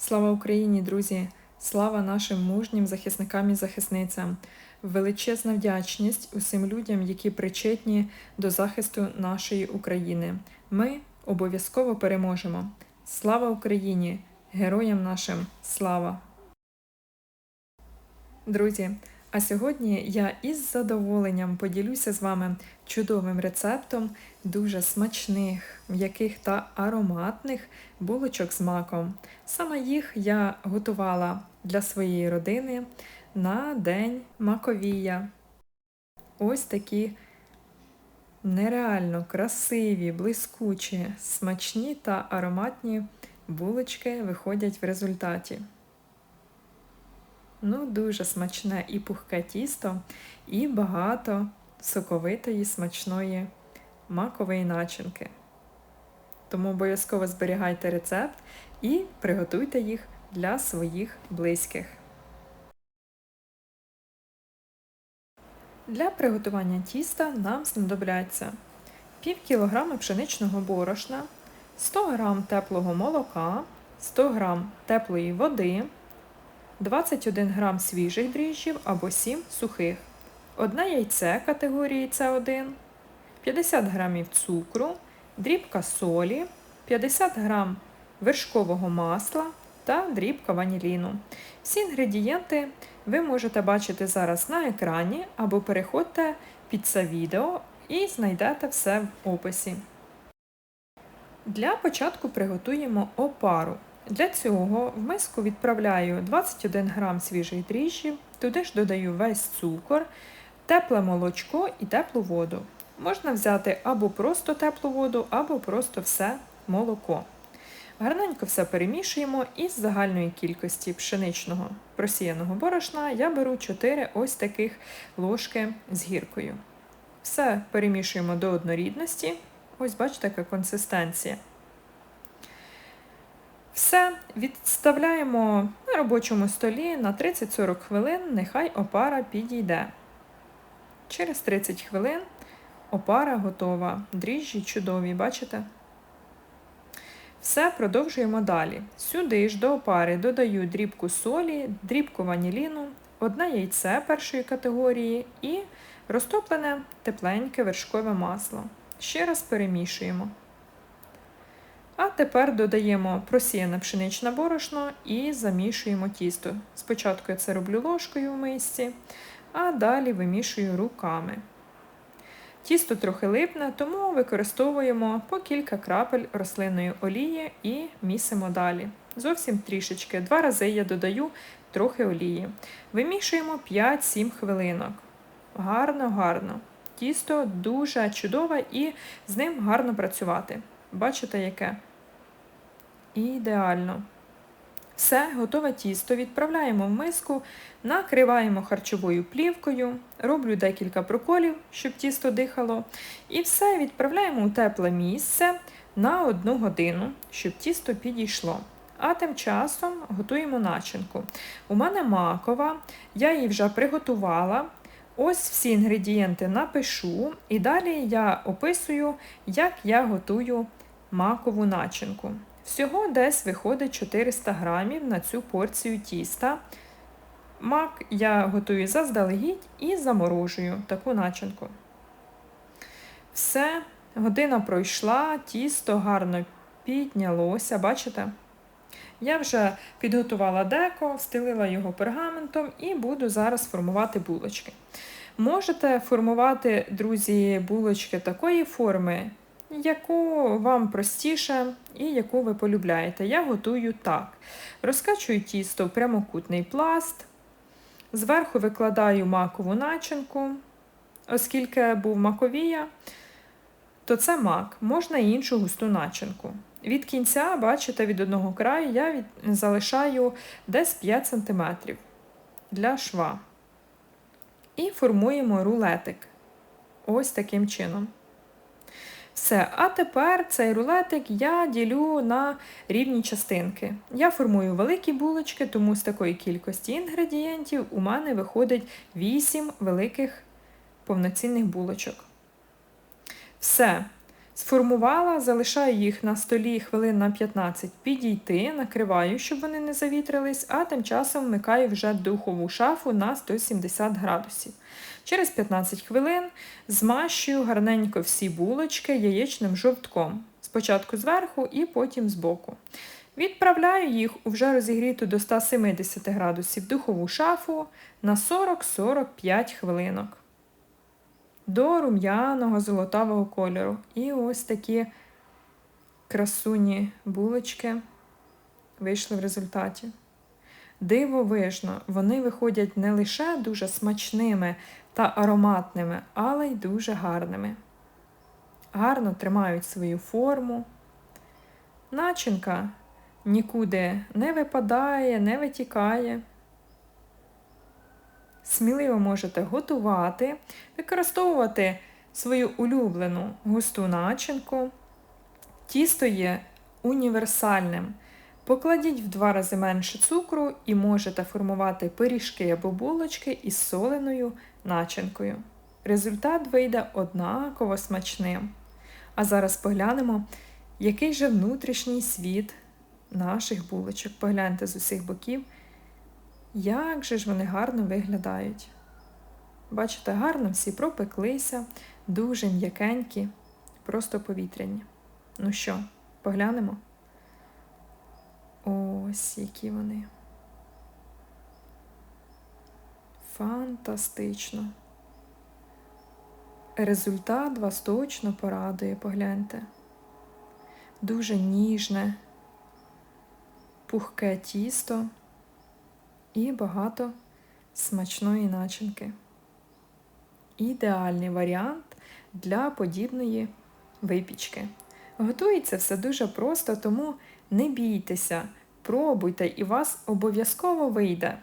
Слава Україні, друзі! Слава нашим мужнім захисникам і захисницям! Величезна вдячність усім людям, які причетні до захисту нашої України. Ми обов'язково переможемо. Слава Україні! Героям нашим слава! Друзі! А сьогодні я із задоволенням поділюся з вами чудовим рецептом дуже смачних, м'яких та ароматних булочок з маком. Саме їх я готувала для своєї родини на День Маковія. Ось такі нереально красиві, блискучі, смачні та ароматні булочки виходять в результаті. Ну, дуже смачне і пухке тісто, і багато соковитої смачної макової начинки. Тому обов'язково зберігайте рецепт і приготуйте їх для своїх близьких. Для приготування тіста нам знадобляться пів кілограма пшеничного борошна, 100 г теплого молока, 100 г теплої води. 21 грам свіжих дріжджів або 7 сухих, 1 яйце категорії С1, 50 грамів цукру, дрібка солі, 50 грам вершкового масла та дрібка ваніліну. Всі інгредієнти ви можете бачити зараз на екрані або переходьте під це відео і знайдете все в описі. Для початку приготуємо опару. Для цього в миску відправляю 21 грам свіжих дріжджів, туди ж додаю весь цукор, тепле молочко і теплу воду. Можна взяти або просто теплу воду, або просто все молоко. Гарненько все перемішуємо і з загальної кількості пшеничного просіяного борошна я беру 4 ось таких ложки з гіркою. Все перемішуємо до однорідності. Ось бачите, яка консистенція. Все, відставляємо на робочому столі на 30-40 хвилин, нехай опара підійде. Через 30 хвилин опара готова. Дріжджі чудові, бачите? Все продовжуємо далі. Сюди ж до опари додаю дрібку солі, дрібку ваніліну, одне яйце першої категорії і розтоплене тепленьке вершкове масло. Ще раз перемішуємо. А тепер додаємо просіяне пшеничне борошно і замішуємо тісто. Спочатку я це роблю ложкою в мисці, а далі вимішую руками. Тісто трохи липне, тому використовуємо по кілька крапель рослинної олії і місимо далі. Зовсім трішечки. Два рази я додаю трохи олії. Вимішуємо 5-7 хвилинок. Гарно-гарно. Тісто дуже чудове і з ним гарно працювати. Бачите, яке? Ідеально. Все, готове тісто відправляємо в миску, накриваємо харчовою плівкою, роблю декілька проколів, щоб тісто дихало. І все відправляємо у тепле місце на одну годину, щоб тісто підійшло. А тим часом готуємо начинку. У мене макова, я її вже приготувала. Ось всі інгредієнти напишу, і далі я описую, як я готую макову начинку. Всього десь виходить 400 грамів на цю порцію тіста. Мак я готую заздалегідь і заморожую таку начинку. Все, година пройшла, тісто гарно піднялося, бачите? Я вже підготувала деко, встелила його пергаментом і буду зараз формувати булочки. Можете формувати, друзі, булочки такої форми, яку вам простіше і яку ви полюбляєте. Я готую так. Розкачую тісто в прямокутний пласт, зверху викладаю макову начинку, оскільки був маковія, то це мак, можна і іншу густу начинку. Від кінця, бачите, від одного краю я від... залишаю десь 5 см для шва. І формуємо рулетик. Ось таким чином. Все, а тепер цей рулетик я ділю на рівні частинки. Я формую великі булочки, тому з такої кількості інгредієнтів у мене виходить 8 великих повноцінних булочок. Все. Сформувала, залишаю їх на столі хвилин на 15 підійти, накриваю, щоб вони не завітрились, а тим часом вмикаю вже духову шафу на 170 градусів. Через 15 хвилин змащую гарненько всі булочки яєчним жовтком. Спочатку зверху і потім збоку. Відправляю їх у вже розігріту до 170 градусів духову шафу на 40-45 хвилинок до рум'яного золотавого кольору. І ось такі красуні булочки вийшли в результаті. Дивовижно, вони виходять не лише дуже смачними та ароматними, але й дуже гарними. Гарно тримають свою форму. Начинка нікуди не випадає, не витікає. Сміливо можете готувати, використовувати свою улюблену густу начинку. Тісто є універсальним. Покладіть в два рази менше цукру і можете формувати пиріжки або булочки із соленою начинкою. Результат вийде однаково смачним. А зараз поглянемо, який же внутрішній світ наших булочок. Погляньте з усіх боків. Як же ж вони гарно виглядають. Бачите, гарно всі пропеклися, дуже м'якенькі, просто повітряні. Ну що, поглянемо? Ось які вони. Фантастично. Результат вас точно порадує, погляньте. Дуже ніжне, пухке тісто і багато смачної начинки. Ідеальний варіант для подібної випічки. Готується все дуже просто, тому не бійтеся, пробуйте і вас обов'язково вийде.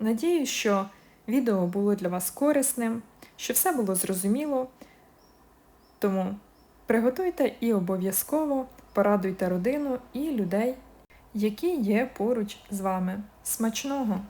Надіюсь, що відео було для вас корисним, що все було зрозуміло. Тому приготуйте і обов'язково порадуйте родину і людей, які є поруч з вами. Смачного!